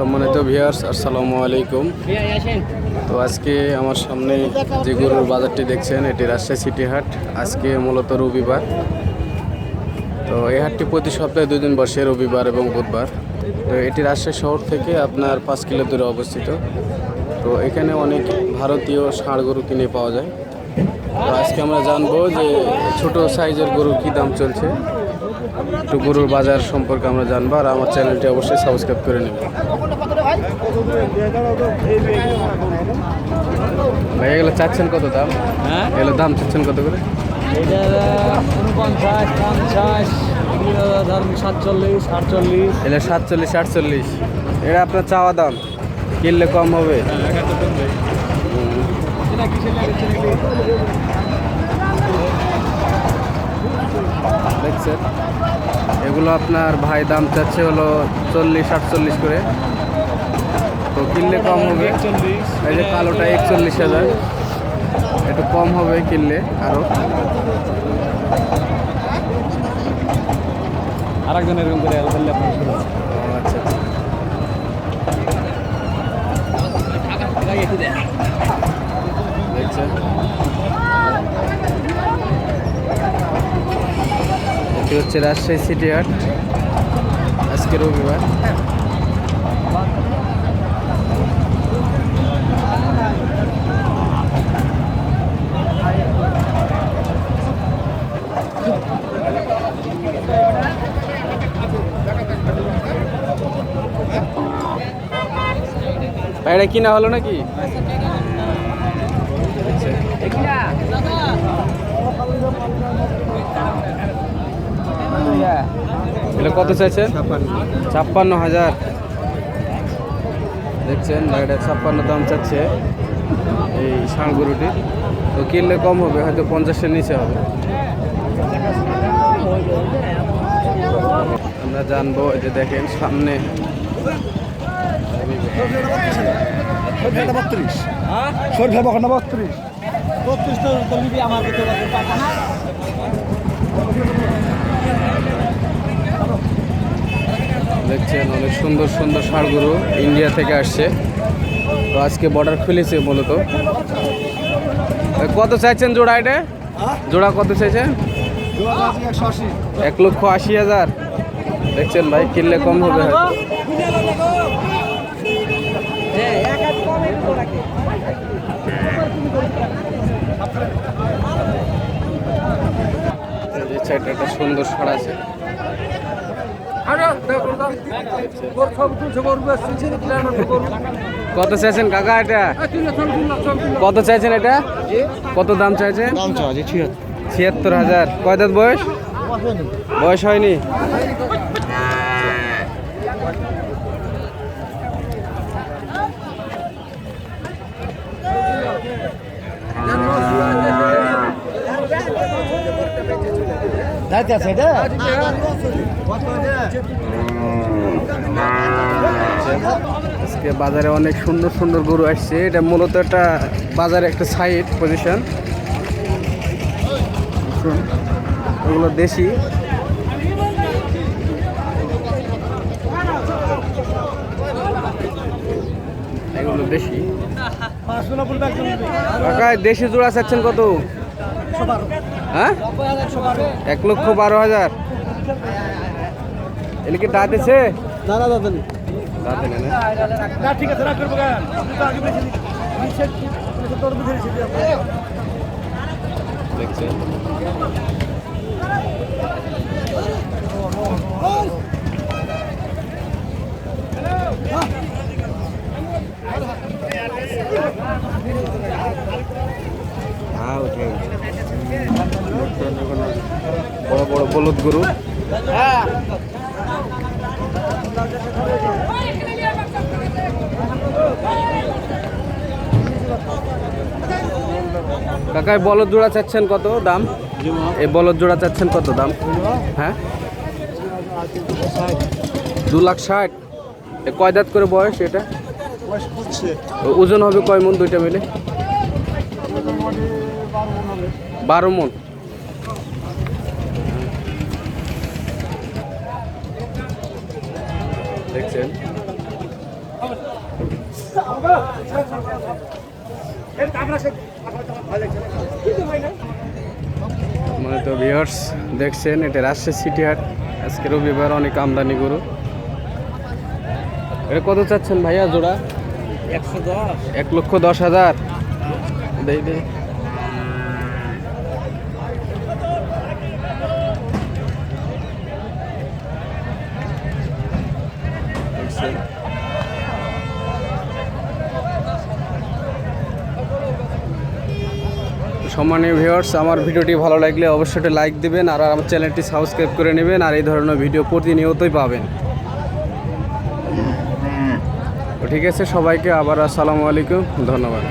সম্মানিত ভিউয়ার্স আসসালামু আলাইকুম। তো আজকে আমার সামনে যে গরুর বাজারটি দেখছেন, এটি রাজশাহী সিটি হাট। আজকে মূলত রবিবার। তো এই হাটটি প্রতি সপ্তাহে দুই দিন বসে, রবিবার এবং বুধবার। তো এটি রাজশাহী শহর থেকে আপনার পাঁচ কিলো দূরে অবস্থিত। তো এখানে অনেক ভারতীয় ষাঁড় গরু কিনে পাওয়া যায়। তো আজকে আমরা জানব যে ছোট সাইজের গরু কী দাম চলছে। একটু গরুর বাজার সম্পর্কে আমরা জানব আর আমার চ্যানেলটি অবশ্যই সাবস্ক্রাইব করে নেবেন। ভাই এগুলো চাচ্ছেন কত দাম? হ্যাঁ? এগুলো দাম চাচ্ছেন কত করে? এটা সাতচল্লিশ আটচল্লিশ এগুলো সাতচল্লিশ আটচল্লিশ। এটা আপনার চাওয়া দাম। কিনলে কম হবে। দেখছেন? এগুলো আপনার ভাই দাম চাচ্ছে হলো চল্লিশ আটচল্লিশ করে। তো কিনলে কম হবে। এই যে কালোটা একচল্লিশ হাজার। একটু কম হবে কিনলে আরও আর। একজন এরকম করে বললে আচ্ছা দেখছেন এটি হচ্ছে রাজশাহী সিটি হাট। আজকে রবিবার। এটা কিনা হলো নাকি এটা কত চাইছেন? ছাপ্পান্ন। হাজার। দেখছেন এটা ছাপ্পান্ন দাম চাচ্ছে এই ষাঁড় গরুটি তো কিনলে কম হবে হয়তো পঞ্চাশের নিচে হবে। আমরা জানব এই যে দেখেন সামনে। আমার দেখছেন অনেক সুন্দর সুন্দর গরু ইন্ডিয়া থেকে আসছে। তো আজকে বর্ডার খুলেছে মূলত। কত চাইছেন জোড়া এটা? জোড়া কত চাইছেন? এক লক্ষ আশি হাজার। দেখছেন ভাই কিনলে কম হবে একটা সুন্দর ষাঁড় আছে। কত চাইছেন কাকা এটা? কত চাইছেন এটা? কত দাম চাইছেন ছিয়াত্তর। ছিয়াত্তর হাজার। কয় দাঁত বয়স? বয়স হয়নি? যাইতে আছে এটা আজকে বাজারে অনেক সুন্দর সুন্দর গরু আসছে। এটা মূলত একটা বাজারে একটা সাইড পজিশন ওগুলো দেশি। এগুলো দেশি। দেশি জোড়া চাচ্ছেন কত? হ্যাঁ? এক লক্ষ বারো হাজার। এলে কি দাঁতেছে না না দাদা নেই দাঁতে নেই না। না ঠিক আছে রাখ করব গান বড় বড় বলদ গরু। কাকাই, বলদ জোড়া চাচ্ছেন কত দাম? এই বলদ জোড়া চাচ্ছেন কত দাম? হ্যাঁ? দু লাখ ষাট। কয় দাঁত করে বয়স এটা? ওজন হবে কয় মন দুইটা মিলে? বারো মন। দেখছেন? মানে তো ভিউয়ার্স দেখছেন এটা রাজশাহী সিটি হাট। আজকে রবিবার অনেক আমদানি গরু। এটা কত চাচ্ছেন ভাইয়া জোড়া? একশো দশ। এক লক্ষ দশ হাজার। দেই দেই। দেখছেন? সম্মানীয় ভিউয়ার্স আমার ভিডিওটি ভালো লাগলে অবশ্যই লাইক দেবেন আর আমার চ্যানেলটি সাবস্ক্রাইব করে নেবেন আর এই ধরনের ভিডিও প্রতিনিয়তই পাবেন ঠিক আছে, সবাইকে আবার আসসালামু আলাইকুম, ধন্যবাদ